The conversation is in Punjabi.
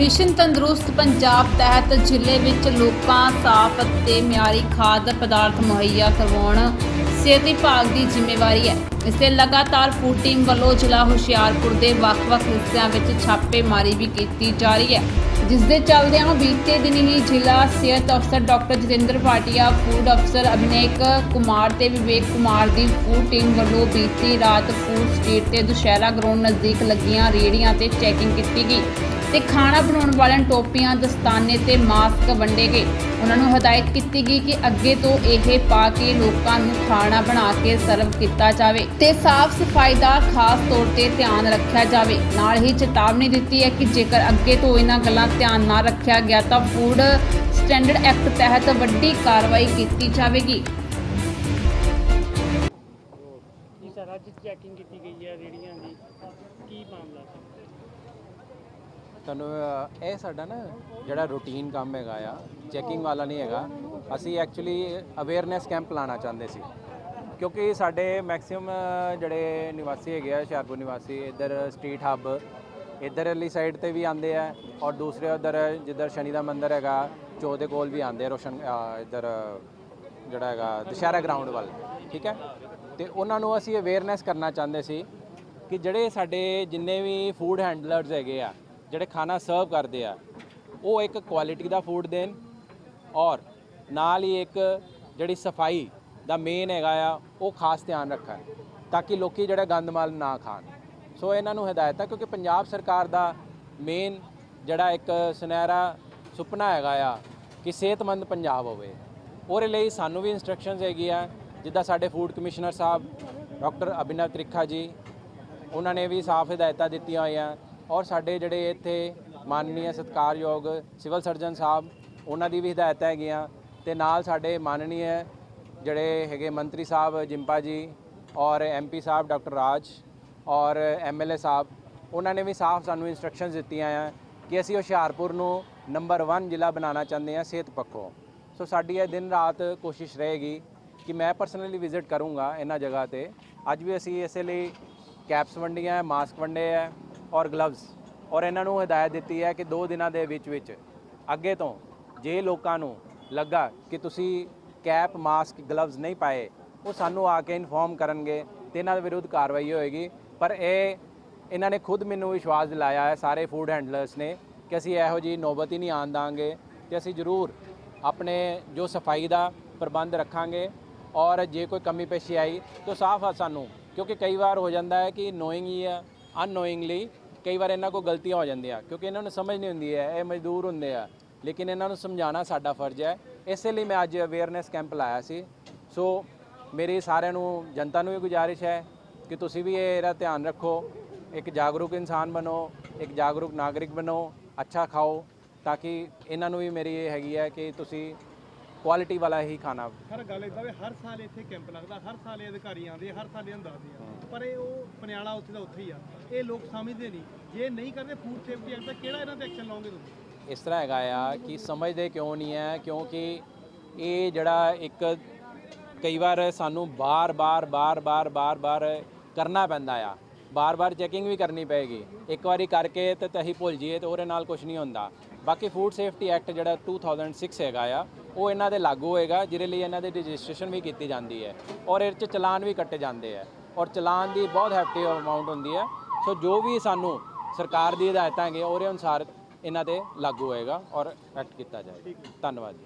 ਮਿਸ਼ਨ ਤੰਦਰੁਸਤ ਪੰਜਾਬ ਤਹਿਤ ਜ਼ਿਲ੍ਹੇ ਵਿੱਚ ਲੋਕਾਂ, ਸਾਫ਼ ਅਤੇ ਮਿਆਰੀ ਖਾਦ ਪਦਾਰਥ ਮੁਹੱਈਆ ਕਰਵਾਉਣ ਸਿਹਤ ਵਿਭਾਗ ਦੀ ਜ਼ਿੰਮੇਵਾਰੀ ਹੈ। ਇਸ ਤੇ ਲਗਾਤਾਰ ਫੂਡ ਟੀਮ ਵੱਲੋਂ ਜ਼ਿਲ੍ਹਾ ਹੁਸ਼ਿਆਰਪੁਰ ਦੇ ਵੱਖ-ਵੱਖ ਹਿੱਸਿਆਂ ਵਿੱਚ ਛਾਪੇਮਾਰੀ ਵੀ ਕੀਤੀ ਜਾ ਰਹੀ ਹੈ। ਜਿਸ ਦੇ ਚੱਲਦਿਆਂ ਬੀਤੇ ਦਿਨ ਹੀ ਜ਼ਿਲ੍ਹਾ ਸਿਹਤ ਅਫਸਰ ਡਾਕਟਰ ਜਤਿੰਦਰ ਭਾਟੀਆ ਫੂਡ ਅਫਸਰ ਅਭਿਨੇਕ ਕੁਮਾਰ ਤੇ ਵਿਵੇਕ ਕੁਮਾਰ ਦੀ ਫੂਡ ਟੀਮ ਵੱਲੋਂ ਬੀਤੀ ਰਾਤ ਫੂਡ ਸਟਰੀਟ ਤੇ ਦੁਸ਼ਹਿਰਾ ਗਰਾਊਂਡ ਨਜ਼ਦੀਕ ਲੱਗੀਆਂ ਰੇਹੜੀਆਂ ਤੇ ਚੈਕਿੰਗ ਕੀਤੀ ਗਈ। ਤੇ ਖਾਣਾ ਬਣਾਉਣ ਵਾਲਿਆਂ ਟੋਪੀਆਂ, ਦਸਤਾਨੇ ਤੇ ਮਾਸਕ ਵੰਡੇ ਗਏ ਉਹਨਾਂ ਨੂੰ ਹਦਾਇਤ ਕੀਤੀ ਗਈ ਕਿ ਅੱਗੇ ਤੋਂ ਇਹ ਪਾ ਕੇ ਲੋਕਾਂ ਨੂੰ ਖਾਣਾ ਬਣਾ ਕੇ ਸਰਵ ਕੀਤਾ ਜਾਵੇ ਤੇ ਸਾਫ਼ ਸਫ਼ਾਈ ਦਾ ਖਾਸ ਤੌਰ ਤੇ ਧਿਆਨ ਰੱਖਿਆ ਜਾਵੇ। ਨਾਲ ਹੀ ਚੇਤਾਵਨੀ ਦਿੱਤੀ ਹੈ ਕਿ ਜੇਕਰ ਅੱਗੇ ਤੋਂ ਇਹਨਾਂ ਗੱਲਾਂ ਧਿਆਨ ਨਾ ਰੱਖਿਆ ਗਿਆ ਤਾਂ ਫੂਡ ਸਟੈਂਡਰਡ ਐਕਟ ਤਹਿਤ ਵੱਡੀ ਕਾਰਵਾਈ ਕੀਤੀ ਜਾਵੇਗੀ। ਜੀ ਸਰ, ਅੱਜ ਚੈਕਿੰਗ ਕੀਤੀ ਗਈ ਹੈ ਰੇੜੀਆਂ ਦੀ। ਕੀ ਮਾਮਲਾ ਸੀ? ਤੁਹਾਨੂੰ ਅ, ਇਹ ਸਾਡਾ ਨਾ ਜਿਹੜਾ ਰੂਟੀਨ ਕੰਮ ਹੈਗਾ ਆ ਚੈਕਿੰਗ ਵਾਲਾ ਨਹੀਂ ਹੈਗਾ। ਅਸੀਂ ਐਕਚੁਅਲੀ ਅਵੇਅਰਨੈਸ ਕੈਂਪ ਲਾਣਾ ਚਾਹੁੰਦੇ ਸੀ। ਕਿਉਂਕਿ ਸਾਡੇ ਮੈਕਸਿਮਮ ਜਿਹੜੇ ਨਿਵਾਸੀ ਹੈਗੇ ਆ ਹੁਸ਼ਿਆਰਪੁਰ ਨਿਵਾਸੀ ਇੱਧਰ ਸਟਰੀਟ ਹੱਬ ਇੱਧਰ ਵਾਲੀ ਸਾਈਡ ਤੇ ਵੀ ਆਉਂਦੇ ਆ ਔਰ ਦੂਸਰੇ ਉੱਧਰ ਜਿੱਧਰ ਸ਼ਨੀ ਦਾ ਮੰਦਿਰ ਹੈਗਾ ਚੌ ਦੇ ਕੋਲ ਵੀ ਆਉਂਦੇ ਆ ਰੋਸ਼ਨ ਅ, ਇੱਧਰ ਜਿਹੜਾ ਹੈਗਾ ਦੁਸ਼ਹਿਰਾ ਗਰਾਊਂਡ ਵੱਲ ਠੀਕ ਹੈ? ਤੇ ਉਹਨਾਂ ਨੂੰ ਅਸੀਂ ਅਵੇਅਰਨੈਸ ਕਰਨਾ ਚਾਹੁੰਦੇ ਸੀ ਕਿ ਜਿਹੜੇ ਸਾਡੇ ਜਿੰਨੇ ਵੀ ਫੂਡ ਹੈਂਡਲਰਸ ਹੈਗੇ ਆ ਜਿਹੜੇ ਖਾਣਾ ਸਰਵ ਕਰਦੇ ਆ, ਉਹ ਇੱਕ ਕੁਆਲਿਟੀ ਦਾ ਫੂਡ ਦੇਣ ਔਰ ਨਾਲ ਹੀ ਇੱਕ ਜਿਹੜੀ ਸਫ਼ਾਈ ਦਾ ਮੇਨ ਹੈਗਾ ਆ, ਉਹ ਖਾਸ ਧਿਆਨ ਰੱਖਣ ਤਾਂ ਕਿ ਲੋਕੀ ਜਿਹੜਾ ਗੰਦਮਾਲ ਨਾ ਖਾਣ। ਸੋ ਇਹਨਾਂ ਨੂੰ ਹਦਾਇਤ ਹੈ ਕਿਉਂਕਿ ਪੰਜਾਬ ਸਰਕਾਰ ਦਾ ਮੇਨ ਜਿਹੜਾ ਇੱਕ ਸੁਨਹਿਰਾ ਸੁਪਨਾ ਹੈਗਾ ਆ ਕਿ ਸਿਹਤਮੰਦ ਪੰਜਾਬ ਹੋਵੇ। ਉਹਦੇ ਲਈ ਸਾਨੂੰ ਵੀ ਇਨਸਟਰਕਸ਼ਨਸ ਹੈਗੀ ਆ, ਜਿੱਦਾਂ ਸਾਡੇ ਫੂਡ ਕਮਿਸ਼ਨਰ ਸਾਹਿਬ, ਡਾਕਟਰ ਅਭਿਨਵ ਤ੍ਰਿਖਾ ਜੀ, ਉਹਨਾਂ ਨੇ ਵੀ ਸਾਫ਼ ਹਦਾਇਤਾਂ ਦਿੱਤੀਆਂ ਹੋਈਆਂ ਔਰ ਸਾਡੇ ਜਿਹੜੇ ਇੱਥੇ ਮਾਨਨੀय ਸਤਿਕਾਰਯੋਗ ਸਿਵਲ ਸਰਜਨ ਸਾਹਿਬ, ਉਹਨਾਂ ਦੀ ਵੀ ਹਦਾਇਤਾਂ ਹੈਗੀਆਂ ਤੇ ਨਾਲ ਸਾਡੇ ਮਾਨਨੀय ਜਿਹੜੇ ਹੈਗੇ ਮੰਤਰੀ ਸਾਹਿਬ ਜਿੰਪਾ ਜੀ ਔਰ ਐਮਪੀ ਸਾਹਿਬ ਡਾਕਟਰ ਰਾਜ ਔਰ ਐਮਐਲਏ ਸਾਹਿਬ, ਉਹਨਾਂ ਨੇ ਵੀ ਸਾਫ਼ ਸਾਨੂੰ ਇਨਸਟਰਕਸ਼ਨਸ ਦਿੱਤੀਆਂ ਆ ਕਿ ਅਸੀਂ ਹੁਸ਼ਿਆਰਪੁਰ ਨੂੰ ਨੰਬਰ 1 ਜ਼ਿਲ੍ਹਾ ਬਣਾਉਣਾ ਚਾਹੁੰਦੇ ਹਾਂ, ਸਿਹਤ ਪੱਖੋਂ। ਸੋ ਸਾਡੀ ਇਹ ਦਿਨ ਰਾਤ ਕੋਸ਼ਿਸ਼ ਰਹੇਗੀ ਕਿ ਮੈਂ ਪਰਸਨਲੀ ਵਿਜ਼ਿਟ ਕਰੂੰਗਾ ਇਹਨਾਂ ਜਗ੍ਹਾ ਤੇ। ਅੱਜ ਵੀ ਅਸੀਂ ਇਸੇ ਲਈ ਕੈਪਸ ਵੰਡੀਆਂ ਮਾਸਕ ਵੰਡੇ ਹੈ ਔਰ ਗਲਵਜ਼ ਔਰ ਇਹਨਾਂ ਨੂੰ ਹਦਾਇਤ ਦਿੱਤੀ ਹੈ ਕਿ 2 ਦਿਨਾਂ ਦੇ ਵਿੱਚ ਵਿੱਚ ਅੱਗੇ ਤੋਂ ਜੇ ਲੋਕਾਂ ਨੂੰ ਲੱਗਾ ਕਿ ਤੁਸੀਂ ਕੈਪ, ਮਾਸਕ ਗਲਵਜ਼ ਨਹੀਂ ਪਾਏ, ਉਹ ਸਾਨੂੰ ਆ ਕੇ ਇਨਫੋਰਮ ਕਰਨਗੇ ਤੇ ਇਹਨਾਂ ਦੇ ਵਿਰੁੱਧ ਕਾਰਵਾਈ ਹੋਏਗੀ। ਪਰ ਇਹ ਇਹਨਾਂ ਨੇ ਖੁਦ ਮੈਨੂੰ ਵਿਸ਼ਵਾਸ ਦਿਲਾਇਆ ਹੈ, ਸਾਰੇ ਫੂਡ ਹੈਂਡਲਰਸ ਨੇ, ਕਿ ਅਸੀਂ ਇਹੋ ਜੀ ਨੌਬਤ ਹੀ ਨਹੀਂ ਆਉਣ ਦਾਂਗੇ ਤੇ ਅਸੀਂ ਜ਼ਰੂਰ ਆਪਣੇ ਜੋ ਸਫ਼ਾਈ ਦਾ ਪ੍ਰਬੰਧ ਰੱਖਾਂਗੇ ਔਰ ਜੇ ਕੋਈ ਕਮੀ ਪੇਸ਼ੀ ਆਈ ਤਾਂ ਸਾਫ਼ ਆ ਸਾਨੂੰ, ਕਿਉਂਕਿ ਕਈ ਵਾਰ ਹੋ ਜਾਂਦਾ ਹੈ ਕਿ ਨੋਇੰਗ ਹੀ ਆ ਅਨਨੋਇੰਗਲੀ ਕਈ ਵਾਰ ਇਹਨਾਂ ਕੋਲ ਗਲਤੀਆਂ ਹੋ ਜਾਂਦੀਆਂ ਕਿਉਂਕਿ ਇਹਨਾਂ ਨੂੰ ਸਮਝ ਨਹੀਂ ਹੁੰਦੀ ਹੈ ਇਹ ਮਜ਼ਦੂਰ ਹੁੰਦੇ ਆ। ਲੇਕਿਨ ਇਹਨਾਂ ਨੂੰ ਸਮਝਾਉਣਾ ਸਾਡਾ ਫਰਜ਼ ਹੈ। ਇਸੇ ਲਈ ਮੈਂ ਅੱਜ ਅਵੇਅਰਨੈਸ ਕੈਂਪ ਲਾਇਆ ਸੀ। ਸੋ ਮੇਰੀ ਸਾਰਿਆਂ ਨੂੰ ਜਨਤਾ ਨੂੰ ਵੀ ਗੁਜ਼ਾਰਿਸ਼ ਹੈ ਕਿ ਤੁਸੀਂ ਵੀ ਇਹ ਇਹਦਾ ਧਿਆਨ ਰੱਖੋ। ਇੱਕ ਜਾਗਰੂਕ ਇਨਸਾਨ ਬਣੋ ਇੱਕ ਜਾਗਰੂਕ ਨਾਗਰਿਕ ਬਣੋ ਅੱਛਾ ਖਾਓ ਤਾਂ ਕਿ ਇਹਨਾਂ ਨੂੰ ਵੀ ਮੇਰੀ ਇਹ ਹੈਗੀ ਹੈ ਕਿ ਤੁਸੀਂ ਕੁਆਲਿਟੀ ਵਾਲਾ ਹੀ ਖਾਣਾ ਹਰ ਗੱਲ ਇਦਾਂ ਵੀ ਹਰ ਸਾਲ ਇੱਥੇ ਕੈਂਪ ਲੱਗਦਾ ਹਰ ਸਾਲ ਇਹ ਅਧਿਕਾਰੀ ਆਉਂਦੇ ਹਰ ਸਾਲ ਦੱਸਦੇ ਆ ਪਰ ਇਹ ਉਹ ਪਨਿਆਲਾ ਉੱਥੇ ਦਾ ਉੱਥੇ ਹੀ ਆ। ਇਹ ਲੋਕ ਸਮਝਦੇ ਨਹੀਂ। ਜੇ ਨਹੀਂ ਕਰਦੇ ਫੂਡ ਸੇਫਟੀ ਐਕਟ ਦਾ ਕਿਹੜਾ ਇਹਨਾਂ ਤੇ ਐਕਸ਼ਨ ਲਓਗੇ ਤੁਸੀਂ? ਇਸ ਤਰ੍ਹਾਂ ਹੈਗਾ ਆ ਕਿ ਸਮਝਦੇ ਕਿਉਂ ਨਹੀਂ ਹੈ? ਕਿਉਂਕਿ ਇਹ ਜਿਹੜਾ ਇੱਕ ਕਈ ਵਾਰ ਸਾਨੂੰ ਬਾਰ-ਬਾਰ ਬਾਰ-ਬਾਰ ਬਾਰ-ਬਾਰ ਕਰਨਾ ਪੈਂਦਾ ਆ। ਬਾਰ-ਬਾਰ ਚੈਕਿੰਗ ਵੀ ਕਰਨੀ ਪਏਗੀ। ਇੱਕ ਵਾਰੀ ਕਰਕੇ ਤੇ ਤਹੀਂ ਭੁੱਲ ਜੀਏ ਤੇ ਉਹਦੇ ਨਾਲ ਕੁਝ ਨਹੀਂ ਹੁੰਦਾ। ਬਾਕੀ ਫੂਡ ਸੇਫਟੀ ਐਕਟ ਜਿਹੜਾ 2006 ਹੈਗਾ ਆ, ਉਹ ਇਹਨਾਂ ਦੇ ਲਾਗੂ ਹੋਏਗਾ, ਜਿਹਦੇ ਲਈ ਇਹਨਾਂ ਦੀ ਰਜਿਸਟ੍ਰੇਸ਼ਨ ਵੀ ਕੀਤੀ ਜਾਂਦੀ ਹੈ। ਔਰ ਇਹ 'ਚ ਚਲਾਨ ਵੀ ਕੱਟੇ ਜਾਂਦੇ ਆ। ਔਰ ਚਲਾਨ ਦੀ ਬਹੁਤ ਹੈਫਟੀ ਅਮਾਉਂਟ ਹੁੰਦੀ ਹੈ। ਸੋ ਜੋ ਵੀ ਸਾਨੂੰ ਸਰਕਾਰ ਦੀ ਹਦਾਇਤਾਂ ਹੈਗੀਆਂ, ਉਹਦੇ ਅਨੁਸਾਰ ਇਹਨਾਂ ਤੇ ਲਾਗੂ ਹੋਏਗਾ ਔਰ ਐਕਟ ਕੀਤਾ ਜਾਏਗਾ। ਧੰਨਵਾਦ ਜੀ।